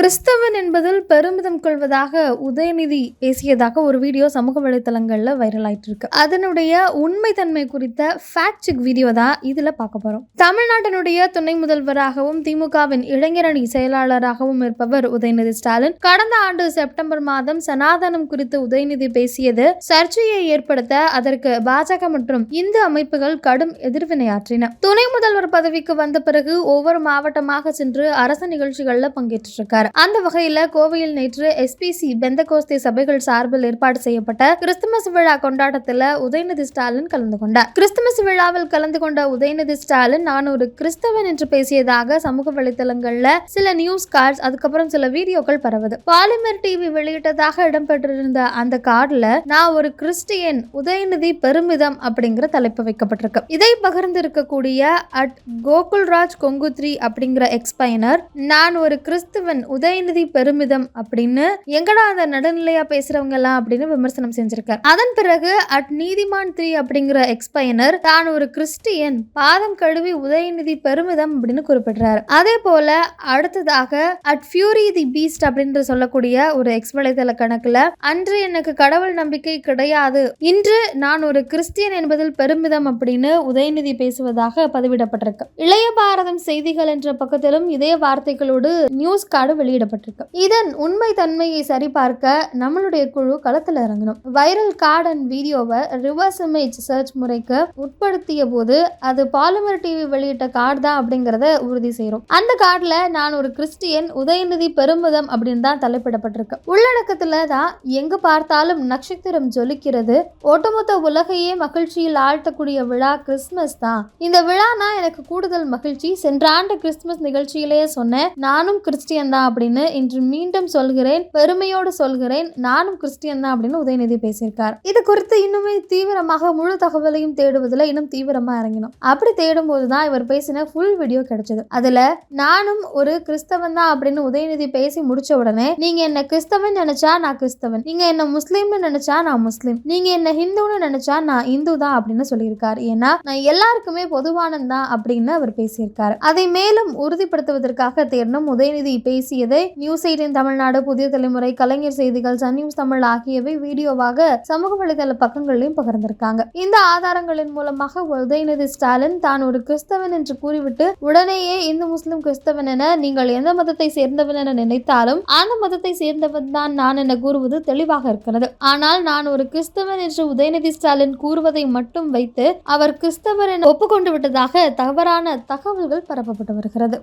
கிறிஸ்தவன் என்பதில் பெருமிதம் கொள்வதாக உதயநிதி பேசியதாக ஒரு வீடியோ சமூக வலைத்தளங்களில் வைரல் ஆயிட்டு இருக்கு அதனுடைய உண்மைத்தன்மை குறித்த ஃபேக்ட் செக் வீடியோ தான் இதில் பார்க்க போகிறோம் தமிழ்நாட்டினுடைய துணை முதல்வராகவும் திமுகவின் இளைஞரணி செயலாளராகவும் இருப்பவர் உதயநிதி ஸ்டாலின். கடந்த ஆண்டு செப்டம்பர் மாதம் சனாதனம் குறித்து உதயநிதி பேசியது சர்ச்சையை ஏற்படுத்த அதற்கு பாஜக மற்றும் இந்து அமைப்புகள் கடும் எதிர்வினையாற்றின. துணை முதல்வர் பதவிக்கு வந்த பிறகு ஒவ்வொரு மாவட்டமாக சென்று அரசு நிகழ்ச்சிகளில் பங்கேற்றிருக்கார். அந்த வகையில கோவையில் நேற்று எஸ்பிசி பெந்தகோஸ்தே சபைகள் சார்பில் ஏற்பாடு செய்யப்பட்ட கிறிஸ்துமஸ் விழா கொண்டாட்டத்தில் உதயநிதி ஸ்டாலின் கலந்து கொண்டார். கிறிஸ்துமஸ் விழாவில் கலந்து கொண்ட உதயநிதி ஸ்டாலின் நான் ஒரு கிறிஸ்தவன் என்று பேசியதாக சமூக வலைதளங்கள்ல சில நியூஸ் கார்ட்ஸ் அதுக்கப்புறம் சில வீடியோக்கள் பரவுது. பாலிமர் டிவி வெளியிட்டதாக இடம்பெற்றிருந்த அந்த கார்டுல நான் ஒரு கிறிஸ்டியன் உதயநிதி பெருமிதம் அப்படிங்கிற தலைப்பு வைக்கப்பட்டிருக்கு. இதை பகிர்ந்து இருக்கக்கூடிய அட் கோகுல்ராஜ் கொங்குத்ரி அப்படிங்கிற எக்ஸ்பைனர் நான் ஒரு கிறிஸ்துவன் உதயநிதி பெருமிதம் அப்படின்னு எங்கடா அந்த நடுநிலையா பேசுறவங்க எல்லாம் அப்படின்னு விமர்சனம் செஞ்சிருக்கார். அதன் பிறகு அட் நீதிமான் த்ரீ அப்படிங்கிற எக்ஸ்பயனர் தான் ஒரு கிறிஸ்டியன் பாதம் கழுவி உதயநிதி பெருமிதம் அப்படின்னு குறிப்பிடுறாரு. அதே போல அடுத்ததாக அட் ஃபியூரி தி பீஸ்ட் அப்படின்னு சொல்லக்கூடிய ஒரு எக்ஸ் வலைதள கணக்குல அன்று எனக்கு கடவுள் நம்பிக்கை கிடையாது இன்று நான் ஒரு கிறிஸ்டியன் என்பதில் பெருமிதம் அப்படின்னு உதயநிதி பேசுவதாக பதிவிடப்பட்டிருக்கு. இளைய பாரதம் செய்திகள் என்ற பக்கத்திலும் இதே வார்த்தைகளோடு நியூஸ் கார்டு வெளியிடப்பட்டிருக்கு. இதன் உண்மை தன்மையை சரிபார்க்க நம்மளுடைய குழு களத்தில் இறங்கணும். வைரல் கார்டு அண்ட் வீடியோவை ரிவர்ஸ் இமேஜ் சர்ச் முறைக்கு உட்படுத்திய போது அது பாலிமர் டிவி வெளியிட்ட கார்டு தான் அப்படிங்கிறத உறுதி செய்கிறோம் அந்த கார்டில் நான் ஒரு கிறிஸ்டியன் உதயநிதி பெருமிதம் அப்படின்னு தான் தலைப்பிடப்பட்டிருக்கு. உள்ளடக்கத்தில் தான் எங்கு பார்த்தாலும் நட்சத்திரம் ஜொலிக்கிறது. ஒட்டுமொத்த உலகையே மகிழ்ச்சியில் ஆழ்த்தக்கூடிய விழா கிறிஸ்மஸ் தான். இந்த விழானா எனக்கு கூடுதல் மகிழ்ச்சி. சென்ற ஆண்டு கிறிஸ்துமஸ் நிகழ்ச்சியிலேயே சொன்னேன் நானும் கிறிஸ்டியன் தான் அப்படின்னு இன்று மீண்டும் சொல்கிறேன் பெருமையோடு சொல்கிறேன். நானும் கிறிஸ்டியன் தான் அப்படின்னு உதயநிதி பேசியிருக்கார். இது குறித்து இன்னுமே தீவிரமாக முழு தகவலையும் தேடுவதில் இன்னும் தீவிரமா இறங்கினோம். அப்படி தேடும் போது தான் இவர் பேசின ஃபுல் வீடியோ கிடைச்சது. அதுல நானும் ஒரு கிறிஸ்தவன் தான் அப்படின்னு உதயநிதி பேசி முடிச்ச உடனே நீங்க என்ன கிறிஸ்தவன் நினைச்சா நான் கிறிஸ்தவன். நீங்க என்ன முஸ்லீம்னு நினைச்சா நான் முஸ்லீம். நீங்க என்ன ஹிந்துன்னு நினைச்சா நான் இந்து தான் அப்படின்னு சொல்லியிருக்காரு. ஏன்னா நான் எல்லாருக்குமே பொதுவானந்தான் அப்படின்னு அவர் பேசியிருக்காரு. அதை மேலும் உறுதிப்படுத்துவதற்காக தேடணும் உதயநிதி பேசியதை நியூஸ் எயிட்டின் தமிழ்நாடு புதிய தலைமுறை கலைஞர் செய்திகள் சன் நியூஸ் தமிழ் ஆகியவை வீடியோவாக சமூக வலைதள பக்கங்களிலும் பகிர்ந்திருக்காங்க. இந்த ஆதாரங்களின் மூலமாக உதயநிதி ஸ்டாலின் தான் ஒரு கிறிஸ்தவன் என்று கூறிவிட்டு உடனேயே இந்து முஸ்லிம் கிறிஸ்தவன் என நீங்கள் எந்த மதத்தை சேர்ந்தவன் என நினைத்தாலும் அந்த மதத்தை சேர்ந்தவன் தான் நான் என கூறுவது தெளிவாக இருக்கிறது. ஆனால் நான் ஒரு கிறிஸ்தவன் என்று உதயநிதி ஸ்டாலின் கூறுவதை மட்டும் வைத்து அவர் கிறிஸ்தவர் என ஒப்புக்கொண்டு விட்டதாக தவறான தகவல்கள் பரப்பப்பட்டு வருகிறது.